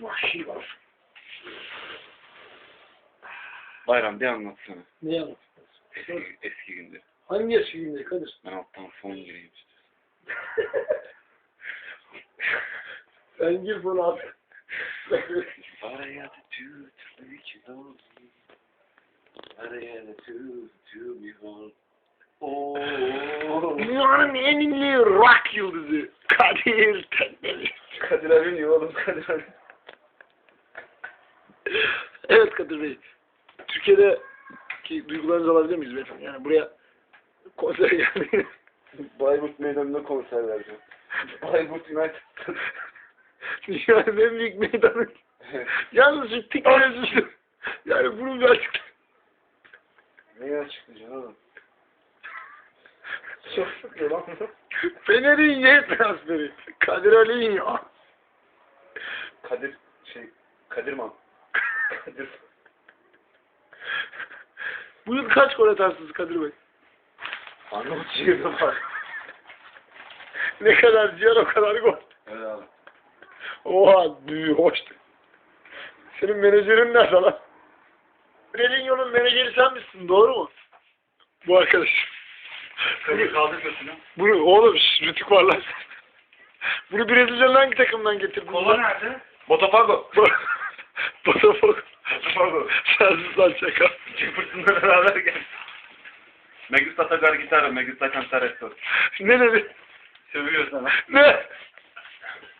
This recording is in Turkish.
Vahşi var. Bayram bir anlatsana. Ne yapalım? Eski, eski günleri. Hangi eski günde Kadir? Ben alttan fon gireyim işte. Sen gir bunu at. Araya da to make you lonely. Araya da to be whole. Oh. Dünyanın en ünlü rock yıldızı Kadir Tendeli. Kadir abi niye oğlum Kadir abi? Evet Kadir Bey. Türkiye'de ki duygularınızı alabilir miyiz beyefendi? Yani buraya konser geldi. Bayburt Meydanı'nda konser vereceğim. Bayburt United. Dünyanın en büyük meydanı. Yalnız şu teknolojisi. Yani bunu bir açıkla. Neyi açıklayacaksın oğlum? Çok sıkıyor lan. Fener'in Y transferi. Kadir Ali'nin Kadir şey Kadirman. Kadir. Bu yıl kaç gol atarsınız Kadir Bey? Arnavut şiirde var. Ne kadar ciğer o kadar gol. Evet abi. Oha büyü hoştu. Senin menajerin nerede lan? Relingio'nun menajeri sen misin doğru mu? Bu arkadaş. Kadir kaldır götünü. Bunu oğlum rütük var lan. Bunu Brezilya'nın hangi takımdan getirdin? Kola nerede? Botafogo. Botafogo. Botafogo. Sensiz lan şaka. Jefferson'la beraber gel. Megista Tagar gitarı, Megista Cantar Esto. Ne dedi? Sövüyor sana. Ne?